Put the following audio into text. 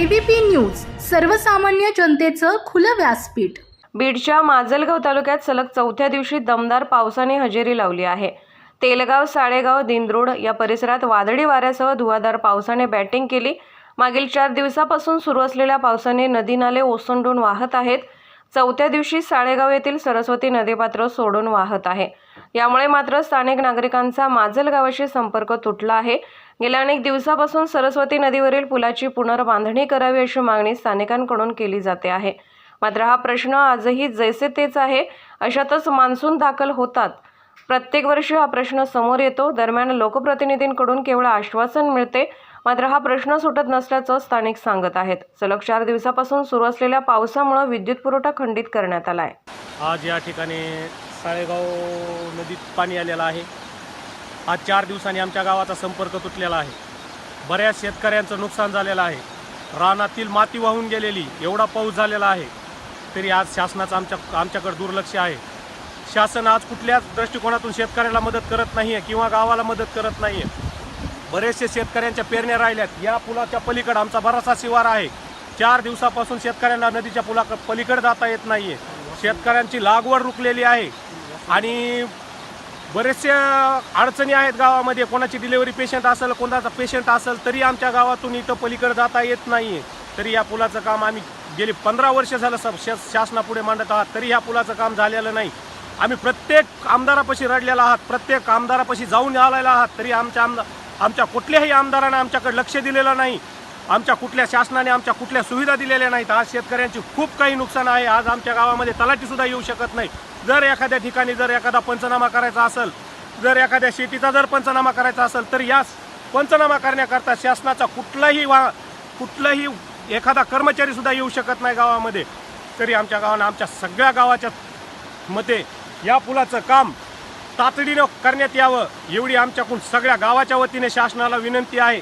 ABP news सर्वसामान्य जनतेचं खुलं व्यासपीठ. बीडच्या माजलगाव तालुक्यात सलग चौथ्या दिवशी दमदार पावसाने हजेरी लावली आहे. तेलगाव साळेगाव दिंद्रोड या परिसरात वादळी वाऱ्यासह धुवाधार पावसाने बॅटिंग केली. मागील चार दिवसापासून सुरू असलेल्या पावसाने नदी नाले ओसंडून वाहत आहेत. चौथ्या दिवशी साळेगाव येथील सरस्वती नदीपात्र सोडून वाहत आहे. यामुळे मात्र स्थानिक नागरिकांचा माजल गावाशी संपर्क तुटला आहे. गेल्या अनेक दिवसापासून सरस्वती नदीवरील पुलाची पुनर्बांधणी करावी अशी मागणी स्थानिकांकडून केली जाते आहे. मात्र हा प्रश्न आजही जैसे तेच आहे अशातच मान्सून दाखल होतात. प्रत्येक वर्षी हा प्रश्न समोर येतो. दरम्यान लोकप्रतिनिधींकडून केवळ आश्वासन मिळते मात्र हा प्रश्न सुटत नसल्याचं स्थानिक सांगत आहेत. सलग चार दिवसापासून सुरू असलेल्या पावसामुळे विद्युत पुरवठा खंडित करण्यात आला आहे आज या ठिकाणी साळेगाव नदीत पाणी आलेलं आहे. आज चार दिवसांनी आमच्या गावाचा संपर्क तुटलेला आहे. बऱ्याच शेतकऱ्यांचं नुकसान झालेलं आहे. रानातील माती वाहून गेलेली एवढा पाऊस झालेला आहे. तरी आज शासनाचं आमच्या आमच्याकडे दुर्लक्ष आहे. शासन आज कुठल्याच दृष्टिकोनातून शेतकऱ्याला मदत करत नाही आहे किंवा गावाला मदत करत नाही आहे बरेचसे शेतकऱ्यांच्या पेरण्या राहिल्यात. या पुलाच्या पलीकडे आमचा बराचसा शिवार आहे. चार दिवसापासून शेतकऱ्यांना नदीच्या पुला पलीकडे जाता येत नाहीये. शेतकऱ्यांची लागवड रुकलेली आहे. आणि बरेचसे अडचणी आहेत गावामध्ये. कोणाची डिलेवरी पेशंट असेल कोणाचा पेशंट असेल तरी आमच्या गावातून इथं पलीकडे जाता येत नाहीये. तरी या पुलाचं काम आम्ही गेली पंधरा वर्ष झालं सब शासनापुढे मांडत आहात. तरी ह्या पुलाचं काम झालेलं नाही. आम्ही प्रत्येक आमदारापाशी रडलेला आहात. प्रत्येक आमदारापाशी जाऊन आलेला आहात. तरी आमच्या आमदार आमच्या कुठल्याही आमदारानं आमच्याकडे लक्ष दिलेलं नाही. आमच्या कुठल्या शासनाने आमच्या कुठल्या सुविधा दिलेल्या नाहीत. आज शेतकऱ्यांची खूप काही नुकसान आहे. आज आमच्या गावामध्ये तलाटीसुद्धा येऊ शकत नाही. जर एखाद्या ठिकाणी जर एखादा पंचनामा करायचा असेल जर एखाद्या शेतीचा जर पंचनामा करायचा असेल तर यास पंचनामा करण्याकरता शासनाचा कुठलाही वा कुठलाही एखादा कर्मचारीसुद्धा येऊ शकत नाही गावामध्ये. तरी आमच्या गावानं आमच्या सगळ्या गावाच्या मते या पुलाचं काम तातडीनं करण्यात यावं एवढी आमच्याकडून सगळ्या गावाच्या वतीने शासनाला विनंती आहे.